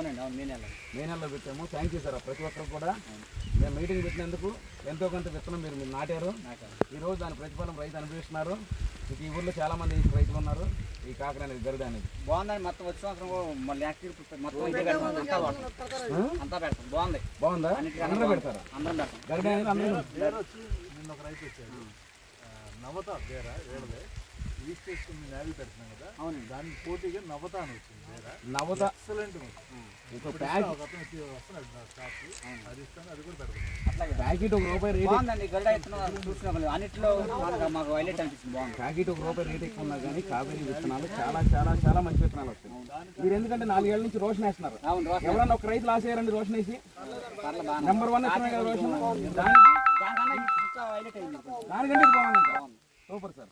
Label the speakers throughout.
Speaker 1: అవునండి అవును నేను వెళ్ళాను
Speaker 2: మే నెలలో పెట్టాము. థ్యాంక్ యూ సార్ ప్రతి ఒక్కరు కూడా మేము మీటింగ్ పెట్టినందుకు ఎంతో కొంత విత్తనం మీరు మీరు నాటారు. ఈ రోజు దాని ప్రతిఫలం రైతు అనుభవిస్తున్నారు. ఈ ఊర్లో చాలా మంది రైతులు ఉన్నారు. ఈ కాకర అనేది గరుడ అనేది.
Speaker 1: బాగుందండి మొత్తం వచ్చే సంవత్సరం మళ్ళీ యాక్టివ్ మొత్తం ఇదే పెడతాం. అంతా పెడతాం. బాగుంది.
Speaker 2: బాగుందా? అందరూ. పెడతారా?
Speaker 1: అందరం పెడతాం.
Speaker 2: గరుడ అనేది అందరూ
Speaker 3: నిన్న ఒక రైతు వచ్చాడు. నవత పేర? వేడలే ఈస్ట్ చేసుకుని నేవీ పెడుతున్నాం కదా
Speaker 1: అవునండి.
Speaker 3: దానికి పోటీగా నవత అని వచ్చింది పేర.
Speaker 2: నవత.
Speaker 3: ఎక్సలెంట్
Speaker 2: ఒక ప్యాక్
Speaker 3: ఒక అతను వచ్చి వస్తున్నాడు నా స్టాఫ్ అది ఇస్తాను అది కూడా పెడతాం
Speaker 1: అట్లాగే
Speaker 2: ప్యాకెట్ ఒక రూపాయి రేట్
Speaker 1: బాగుందండి చూసిన అన్నిట్లో మాకు హైలైట్ అనిపిస్తుంది. బాగుంది.
Speaker 2: ప్యాకెట్ ఒక రూపాయి రేట్ ఎక్కువ ఉన్నా కానీ కావేరీ విత్తనాలు చాలా చాలా చాలా మంచి విత్తనాలు వస్తాయి. మీరు ఎందుకంటే నాలుగేళ్ళ నుంచి రోషన్ వేస్తున్నారు.
Speaker 1: అవును
Speaker 2: ఎవరన్నా ఒక రైతు లాస్ అయ్యారండి రోషన్ వేసి? నెంబర్ వన్ ఇస్తున్నాయి కదా రోషన్. దానికంటే బాగుంది. Super sir.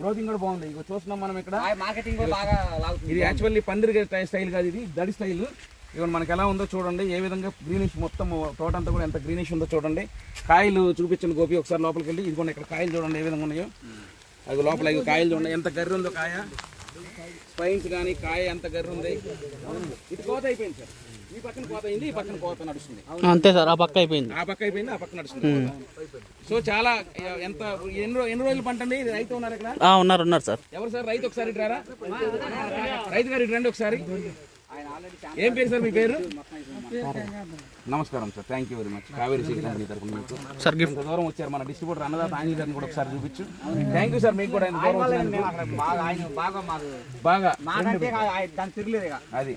Speaker 2: గ్రోతింగ్ కూడా బాగుంది. ఇక చూస్తున్నాం మనం ఇక్కడ.
Speaker 1: మార్కెటింగ్ బాగా
Speaker 2: ఇది యాక్చువల్లీ పందిరి స్టైల్ కాదు ఇది. దడి స్టైల్ ఇవన్న మనకి ఎలా ఉందో చూడండి. ఏ విధంగా గ్రీనిష్ మొత్తం తోట అంతా కూడా ఎంత గ్రీనిష్ ఉందో చూడండి. కాయలు చూపించండి గోపి. ఒకసారి లోపలికి వెళ్ళి ఇదిగోండి ఇక్కడ కాయలు చూడండి ఏ విధంగా ఉన్నాయో. అది లోపల కాయలు చూడండి. ఎంత గర్రి ఉందో కాయ. స్పైన్స్ కానీ కాయ ఎంత గర్రి ఉంది. ఇది కోత అయిపోయింది సార్. ఈ పక్కన కోత అయింది ఈ పక్కన కోత నడుస్తుంది.
Speaker 4: అంతే సార్ ఆ పక్క అయిపోయింది.
Speaker 2: ఆ పక్క అయిపోయింది ఆ పక్క నడుస్తుంది. సో చాలా ఎంత ఎన్ని ఎన్ని రోజులు పంట అండి ఇది రైతు ఉన్నారు ఇక్కడ?
Speaker 4: ఉన్నారు ఉన్నారు సార్.
Speaker 2: ఎవరు సార్? రైతు ఒకసారి రైతు గారు ఇటు రండి ఒకసారి. ఏం పేరు సార్ మీ పేరు? నమస్కారం sir thank you very much Kaveri seed company తరఫున మీకు.
Speaker 4: Sir gift.
Speaker 2: దూరం వచ్చారు మన డిస్ట్రిబ్యూటర్ అన్నదాత ఆంజీ గారిని కూడా ఒకసారి చూపించు. థ్యాంక్ యూ సార్ మీకు కూడా దూరం వచ్చినందుకు.
Speaker 1: బాగా ఆయన బాగా
Speaker 2: అది.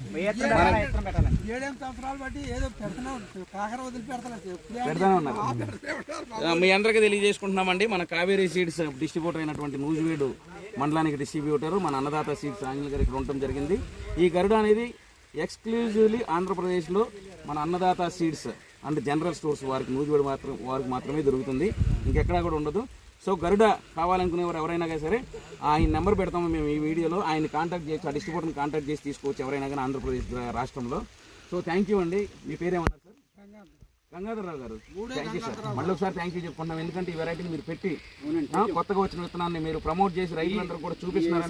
Speaker 2: పెడతానే ఉన్నారు. మీ అందరికీ తెలియజేసుకుంటున్నామండి. మన కావేరీ సీడ్స్ డిస్ట్రిబ్యూటర్ అయినటువంటి నూజివీడు మండలానికి డిస్ట్రిబ్యూటర్ మన అన్నదాత సీడ్స్ ఆంజల్ గారు ఇక్కడ ఉండటం జరిగింది. ఈ గరుడ అనేది ఎక్స్క్లూజివ్లీ ఆంధ్రప్రదేశ్లో మన Annadata seeds and general stores వారికి నూజివీడు మాత్రం వారికి మాత్రమే దొరుకుతుంది. ఇంకెక్కడా కూడా ఉండదు. సో గరుడ కావాలనుకునేవారు ఎవరైనా కానీ సరే ఆయన నెంబర్ పెడతాము మేము ఈ వీడియోలో. ఆయన కాంటాక్ట్ చేసి ఆ డిస్ట్రిబ్యూటర్ని కాంటాక్ట్ చేసి తీసుకోవచ్చు ఎవరైనా కానీ ఆంధ్రప్రదేశ్ రాష్ట్రంలో. సో థ్యాంక్ యూ అండి. మీ పేరేమన్నారు గంగాధరరావు గారు. థ్యాంక్ యూ సార్ మళ్ళీ ఒకసారి థ్యాంక్ యూ చెప్పుకున్నాం. ఎందుకంటే ఈ వెరైటీని మీరు పెట్టి కొత్తగా వచ్చిన విత్తనాన్ని మీరు ప్రమోట్ చేసి రైతులందరూ కూడా చూపిస్తున్నారు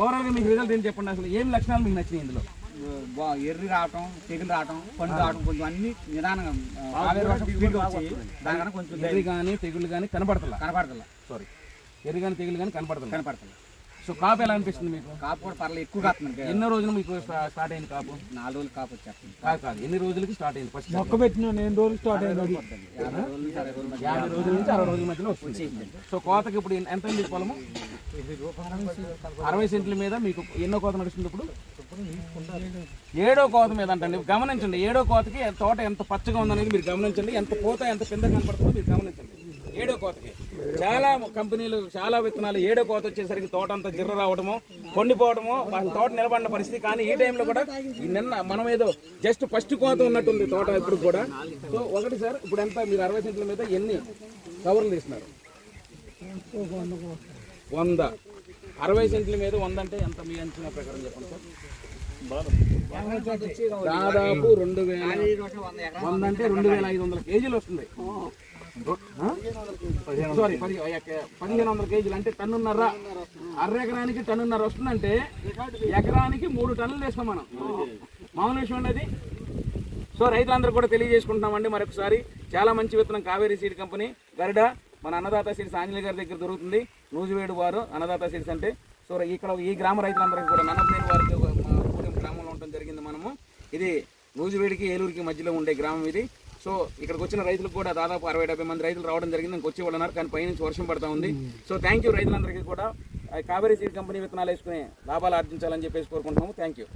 Speaker 1: ఓవరాల్గా మీకు
Speaker 2: రిజల్ట్ ఏం చెప్పండి? అసలు ఏం లక్షణాలు మీకు నచ్చినాయి ఇందులో?
Speaker 1: ఎర్రి రావటం తెగులు రావటం పండు రావటం కొంచెం అన్ని నిదానంగా దానికన్నా కొంచెం
Speaker 2: ఎర్రి కానీ తెగులు కానీ కనపడతలా?
Speaker 1: కనపడతల.
Speaker 2: సారీ ఎర్రి కానీ తెగులు కానీ కనపడతలా?
Speaker 1: కనపడతల.
Speaker 2: సో కాపు ఎలా అనిపిస్తుంది మీకు?
Speaker 1: కాపు కూడా పర్లేదు ఎక్కువ కాస్తుంది
Speaker 2: ఎన్నో రోజులు మీకు స్టా- స్టార్ట్ అయింది కాపు?
Speaker 1: నాలుగు రోజులు కాపు వచ్చేస్తుంది.
Speaker 2: కాదు కాదు. ఎన్ని రోజులకి స్టార్ట్ అయింది? ఫస్ట్
Speaker 5: మొక్క పెట్టిన నేను రోజులు స్టార్ట్ అయింది అది.
Speaker 1: యాభై రోజుల నుంచి అరవై రోజుల
Speaker 2: మధ్యలో వస్తుంది. సో కోతకి ఇప్పుడు ఎంత అయింది పొలము? అరవై సెంట్ల మీద మీకు ఎన్నో కోత నడుస్తుంది ఇప్పుడు? ఏడో కోత మీద అంటండి. గమనించండి ఏడో కోతకి తోట ఎంత పచ్చగా ఉందనేది మీరు గమనించండి. ఎంత పూత ఎంత పింద కనపడుతుందో మీరు గమనించండి. ఏడో కోతకి. చాలా కంపెనీలు చాలా విత్తనాలు ఏడో కోత వచ్చేసరికి తోట అంతా జిర్ర రావడము కొండిపోవడము తోట నిలబడిన పరిస్థితి. కానీ ఈ టైంలో కూడా నిన్న మనం ఏదో జస్ట్ ఫస్ట్ కోత ఉన్నట్టుంది తోట ఇప్పుడు కూడా. సో ఒకటి సార్ ఇప్పుడు ఎంత? మీరు అరవై సెంట్ల మీద ఎన్ని కవర్లు తీస్తున్నారు వంద. అరవై సెంట్ల మీద వంద అంటే ఎంత? మీ అంచనా ప్రకారం చెప్పండి సార్. దాదాపు రెండు వేల
Speaker 1: వంద
Speaker 2: అంటే రెండు వేల ఐదు వందల కేజీలు వస్తుంది. సారీ పది పదిహేను వందల కేజీలు అంటే టన్నున్నర. అర ఎకరానికి టన్నున్నర వస్తుందంటే ఎకరానికి మూడు టన్నులు వేస్తాం మనం. మామూలు విషయం ఉండేది సో రైతులందరూ కూడా తెలియజేసుకుంటున్నామండి మరొకసారి. చాలా మంచి విత్తనం కావేరీ సీడ్ కంపెనీ. గరిడ మన అన్నదాత సీడ్స్ ఆంజనేయ గారి దగ్గర దొరుకుతుంది. నూజివేడు వారు అన్నదాత సీడ్స్ అంటే. సో ఇక్కడ ఈ గ్రామ రైతులందరికీ కూడా నన్నపనేని వారికి ఒక- గ్రామంలో ఉండడం జరిగింది మనము. ఇది నూజివేడికి ఏలూరుకి మధ్యలో ఉండే గ్రామం ఇది. సో ఇక్కడికి వచ్చిన రైతులకు కూడా దాదాపు అరవై డెబ్బై మంది రైతులు రావడం జరిగింది. ఇంకొచ్చి వాళ్ళు ఉన్నారు కానీ పైనుంచి వర్షం పడతా ఉంది. సో థ్యాంక్ యూ రైతులందరికీ కూడా. కావేరీ సీడ్ కంపెనీ విత్తనాలు వేసుకుని లాభాలు ఆర్జించాలని చెప్పేసి కోరుకుంటున్నాము. Thank you